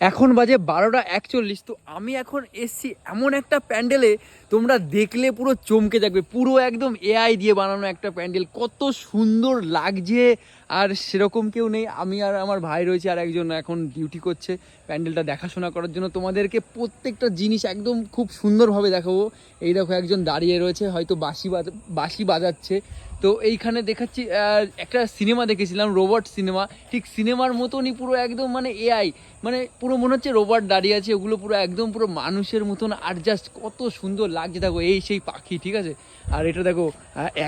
এখন বাজে বারোটা একচল্লিশ, তো আমি এখন এসছি এমন একটা প্যান্ডেলে, তোমরা দেখলে পুরো চমকে যাবে পুরো একদম এআই দিয়ে বানানো একটা প্যান্ডেল, কত সুন্দর লাগছে, আর সেরকম কেউ নেই। আমি আর আমার ভাই রয়েছে আর একজন এখন ডিউটি করছে প্যান্ডেলটা দেখাশোনা করার জন্য। তোমাদেরকে প্রত্যেকটা জিনিস একদম খুব সুন্দরভাবে দেখাবো। এই দেখো একজন দাঁড়িয়ে রয়েছে, হয়তো বাঁশি বাজা, বাঁশি বাজাচ্ছে। তো এইখানে দেখাচ্ছি একটা সিনেমা দেখেছিলাম, রোবট সিনেমা। ঠিক সিনেমার মতনই পুরো একদম মানে এআই মানে পুরো মনে হচ্ছে রোবট দাঁড়িয়ে আছে, ওগুলো পুরো একদম পুরো মানুষের মতন, আর জাস্ট কত সুন্দর লাগছে। দেখো, এই সেই পাখি, ঠিক আছে? আর এটা দেখো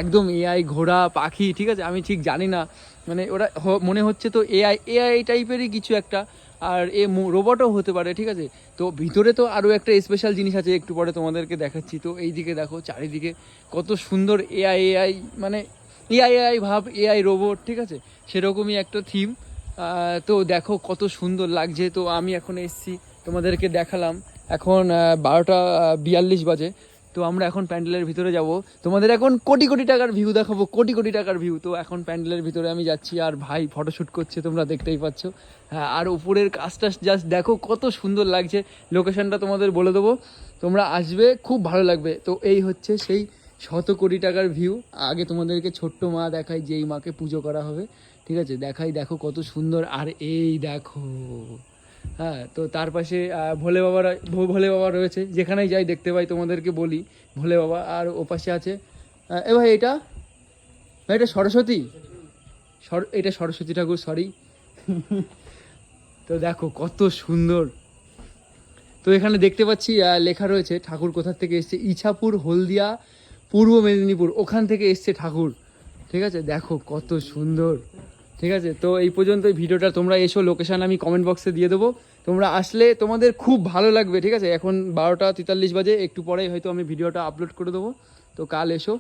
একদম এআই ঘোড়া, পাখি, ঠিক আছে? আমি ঠিক জানি না। মানে ওরা মনে হচ্ছে তো এআই এআই টাইপেরই কিছু একটা। আর এ রোবটও হতে পারে, ঠিক আছে? তো ভিতরে তো আরও একটা স্পেশাল জিনিস আছে, একটু পরে তোমাদেরকে দেখাচ্ছি। তো এই দিকে দেখো, চারিদিকে কত সুন্দর এআই এআই মানে এআই এআই ভাব এআই রোবট ঠিক আছে? সেরকমই একটা থিম তো দেখো কত সুন্দর লাগছে। তো আমি এখন এসছি, তোমাদেরকে দেখালাম। এখন বারোটা বিয়াল্লিশ বাজে। তো আমরা এখন প্যান্ডেলের ভিতরে যাব। তোমাদের এখন কোটি কোটি টাকার ভিউ দেখাবো, কোটি কোটি টাকার ভিউ তো এখন প্যান্ডেলের ভিতরে আমি যাচ্ছি আর ভাই ফটোশ্যুট করছে, তোমরা দেখতেই পাচ্ছ। হ্যাঁ আর উপরের কাজটা জাস্ট দেখো কত সুন্দর লাগছে। লোকেশনটা তোমাদের বলে দেবো। তোমরা আসবে, খুব ভালো লাগবে। তো এই হচ্ছে সেই শত কোটি টাকার ভিউ আগে তোমাদেরকে ছোট্ট মা দেখাই, যেই মাকে পুজো করা হবে। ঠিক আছে, দেখাই, দেখো কত সুন্দর। আর এই দেখো হ্যাঁ তো তার পাশে ভোলে বাবার ভোলে বাবা রয়েছে। যেখানেই যাই দেখতে পাই, তোমাদেরকে বলি, ভোলে বাবা আর ও পাশে আছে। এ ভাই, এটা? ভাই, এটা সরস্বতী? সর, এটা সরস্বতী ঠাকুর সরি তো দেখো, কত সুন্দর। তো এখানে দেখতে পাচ্ছি লেখা রয়েছে, ঠাকুর কোথার থেকে এসছে? ইছাপুর, হলদিয়া, পূর্ব মেদিনীপুর। ওখান থেকে এসছে ঠাকুর। ঠিক আছে? দেখো, কত সুন্দর। ঠিক আছে? তো এই পর্যন্ত ভিডিওটা। তোমরা এসো লোকেশান আমি কমেন্ট বক্সে দিয়ে দেবো। তোমরা আসলে তোমাদের খুব ভালো লাগবে, ঠিক আছে? এখন বারোটা তেতাল্লিশ বাজে, একটু পরেই হয়তো আমি ভিডিওটা আপলোড করে দেবো। তো কাল এসো।